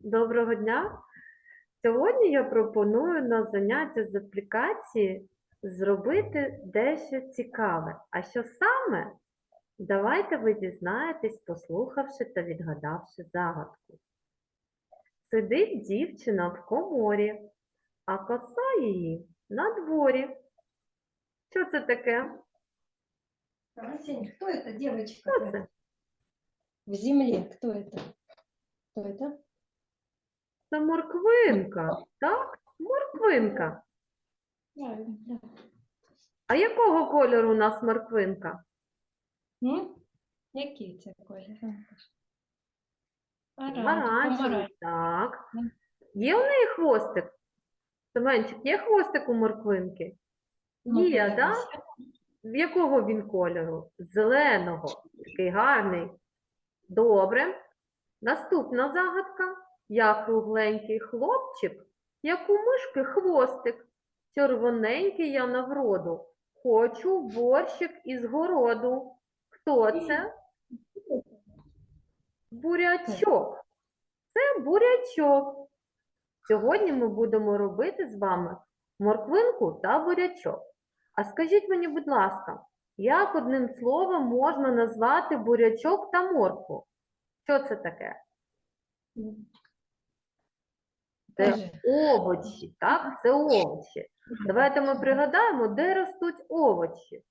Доброго дня! Сьогодні я пропоную на заняття з аплікації зробити дещо цікаве. А що саме? Давайте ви дізнаєтесь, послухавши та відгадавши загадку. Сидить дівчина в коморі, а коса її на дворі. Що це таке? Арсений, кто это девочка? Що це? В земле кто это? Кто это? Це морквинка, так? Морквинка. А якого кольору у нас морквинка? М? Який це колір? Помаранчевий, так. Є у неї хвостик? Семенчик, є хвостик у морквинки? Ну, Є, так? В якого він кольору? Зеленого. Такий гарний. Добре. Наступна загадка. Я кругленький хлопчик, як у мишки хвостик. Червоненький я на вроду. Хочу борщик із городу. Хто це? Бурячок. Це бурячок. Сьогодні ми будемо робити з вами морквинку та бурячок. А скажіть мені, будь ласка, як одним словом можна назвати бурячок та моркву? Що це таке? Це овочі, так? Це овочі. Давайте ми пригадаємо, де ростуть овочі.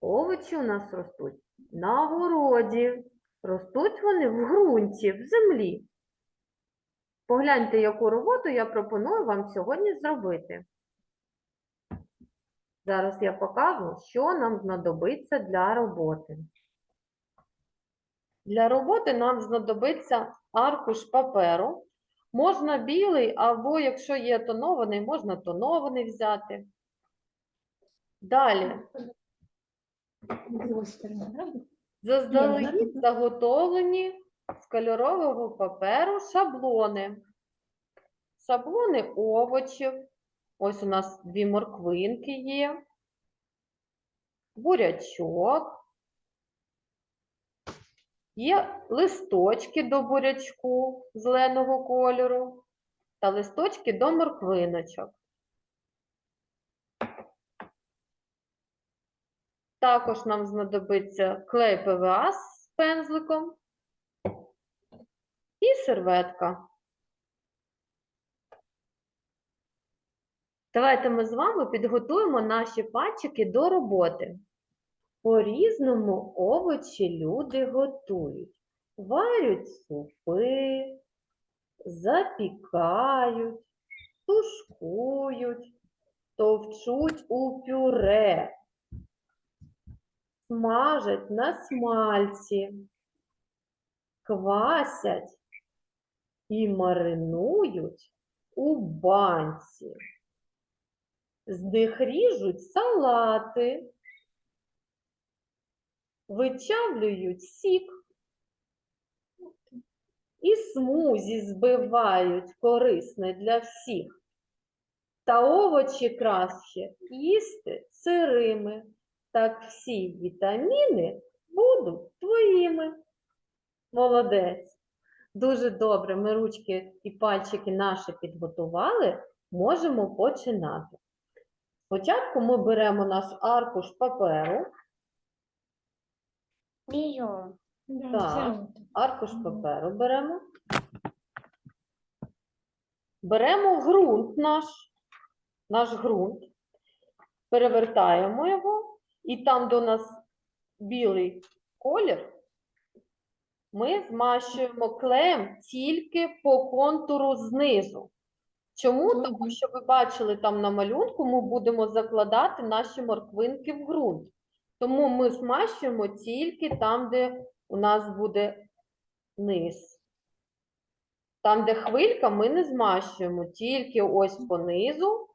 Овочі у нас ростуть на городі. Ростуть вони в ґрунті, в землі. Погляньте, яку роботу я пропоную вам сьогодні зробити. Зараз я покажу, що нам знадобиться для роботи. Для роботи нам знадобиться аркуш паперу. Можна білий, або якщо є тонований, можна тонований взяти. Далі заздалегідь заготовлені з кольорового паперу шаблони. Шаблони овочів. Ось у нас дві морквинки є. Бурячок. Є листочки до бурячку зеленого кольору та листочки до морквиночок. Також нам знадобиться клей ПВА з пензликом і серветка. Давайте ми з вами підготуємо наші пальчики до роботи. По-різному овочі люди готують. Варять супи, запікають, тушкують, товчуть у пюре, смажать на смальці, квасять і маринують у банці. З них ріжуть салати, вичавлюють сік і смузі збивають корисне для всіх. Та овочі краще їсти сирими, так всі вітаміни будуть твоїми. Молодець. Дуже добре. Ми ручки і пальчики наші підготували. Можемо починати. Спочатку ми беремо наш аркуш паперу. Берем. Так. Аркуш паперу беремо. Беремо ґрунт наш, наш ґрунт, перевертаємо його, і там, де у нас білий колір, ми змащуємо клеєм тільки по контуру знизу. Чому? Тому що ви бачили там на малюнку, ми будемо закладати наші морквинки в ґрунт. Тому ми змащуємо тільки там, де у нас буде низ. Там, де хвилька, ми не змащуємо, тільки ось по низу.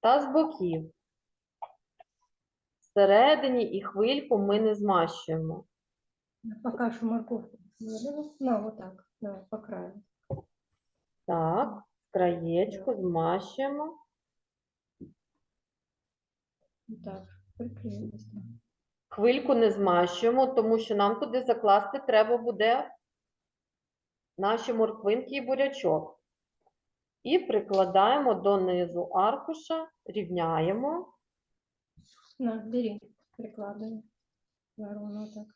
Та з боків. Всередині і хвильку ми не змащуємо. Пока что морковку. положила. На, вот так, на, по краю. Так, краєчку змащуємо. Так. Хвильку не змащуємо, тому що нам туди закласти треба буде наші морквинки і бурячок. І прикладаємо донизу аркуша, рівняємо. На, бери, прикладывай. Так.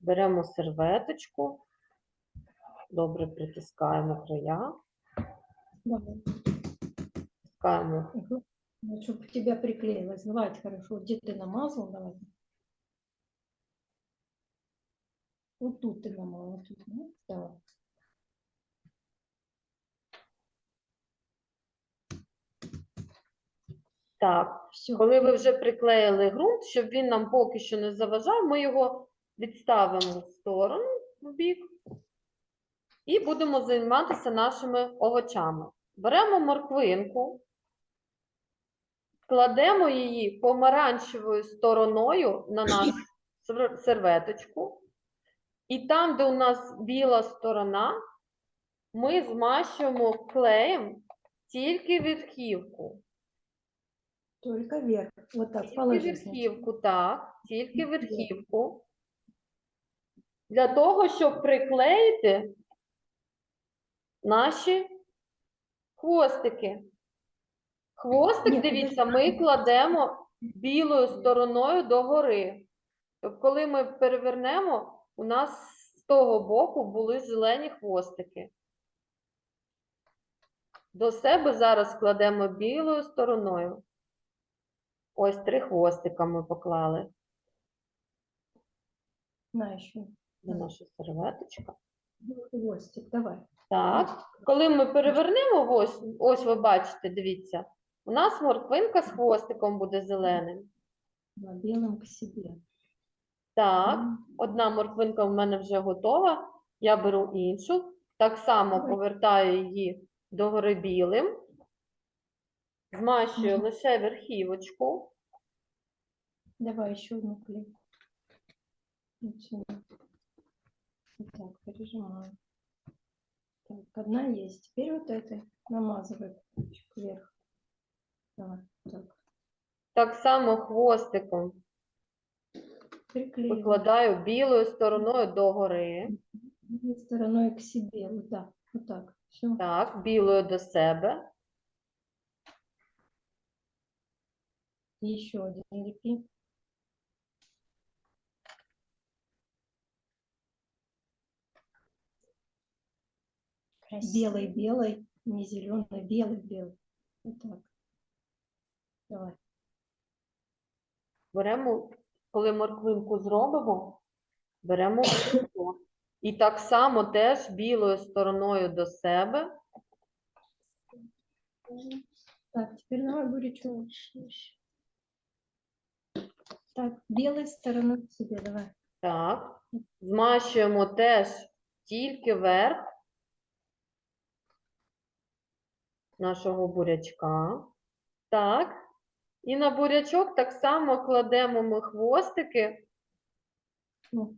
Беремо серветочку, добре притискаємо края, Давай. тискаємо чтобы у тебя приклеилось. Давай, хорошо. Где ты намазал? Давай. Вот тут ты намазал. Вот тут, да? Давай. так. Все. Коли ви вже приклеїли ґрунт, щоб він нам поки що не заважав, ми його відставимо в сторону, в бік, і будемо займатися нашими овочами. Беремо морквинку, кладемо її помаранчевою стороною на нашу серветочку, і там, де у нас біла сторона, ми змащуємо клеєм тільки верхівку. Только вверх. Вот так, Тільки верхівку, так, тільки верхівку. Для того, щоб приклеїти наші хвостики. Хвостик, дивіться, ми кладемо білою стороною догори. Тобто, коли ми перевернемо, у нас з того боку були зелені хвостики. До себе зараз кладемо білою стороною. Ось три хвостика ми поклали На на нашу серветочку. Хвостик, давай. Так, коли ми перевернемо, ось, ось ви бачите, дивіться, у нас морквинка з хвостиком буде зеленим. Белым к себе. Так, одна морквинка в мене вже готова, я беру іншу, так само повертаю її догори білим, змащую Мгм. лише верхівочку. Давай еще одну клей. Вот так, одна есть. Теперь вот этой намазывай чуть вверх. Давай, так. Так само хвостиком Приклеивай. викладаю білою стороною догори. Другой стороной к себе. Вот так, вот так. Все. Так, білою до себе. Еще один лепи. Белый, белый, не зеленый, белый, белый. Вот так. Давай. Беремо, коли морквинку зробимо, беремо бурячок. І так само теж білою стороною до себе. Так, теперь давай бурячок. Так, белой стороной к себе, давай. Так. Змащуємо теж тільки верх Нашого бурячка. Так. І на бурячок так само кладемо ми хвостики. Ну.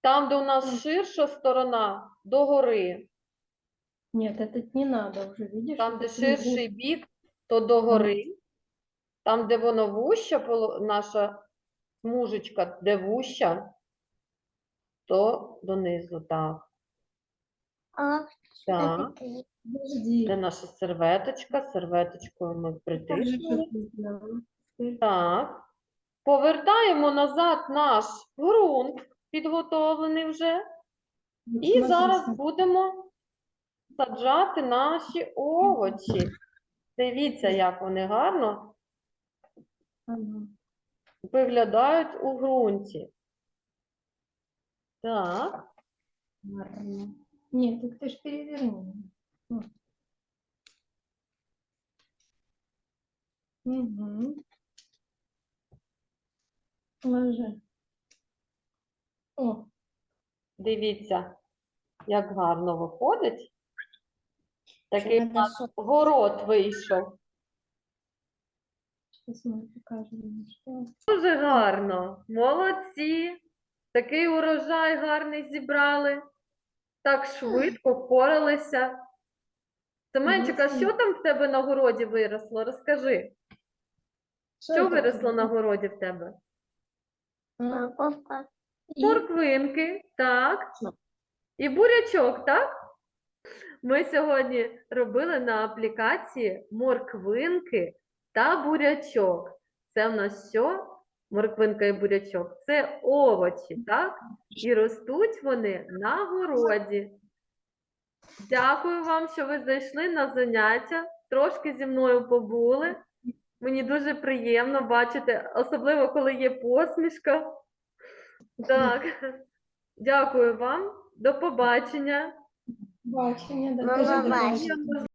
Там, де у нас ширша сторона, догори. Нет, это не надо уже, видишь? Там, де ширший бік, то догори. Там, де воно вуща, наша смужечка, де вуща, то донизу, так. А, Так. Де наша серветочка? Серветочкою ми. Теперь Так. Повертаємо назад наш ґрунт, підготовлений вже. І зараз будемо саджати наші овочі. Дивіться, як вони гарно виглядають у ґрунті. Так, Ладно. Нет, так ты ж переверни. Угу. Ложи. О, дивіться, як гарно виходить. Такий у нас город вийшов. Дуже гарно. Молодці. Такий урожай гарний зібрали. Так швидко впоралися. Семенчик, а що там в тебе на городі виросло? Розкажи. Що виросло на городі в тебе? Морковка. Морквинки, так. І бурячок, так? Ми сьогодні робили на аплікації морквинки та бурячок. Це в нас що? Морквинка і бурячок. Це овочі, так? І ростуть вони на городі. Дякую вам, що ви зайшли на заняття, трошки зі мною побули. Мені дуже приємно бачити, особливо коли є посмішка. Так, дякую вам. До побачення. Бачення, До побачення.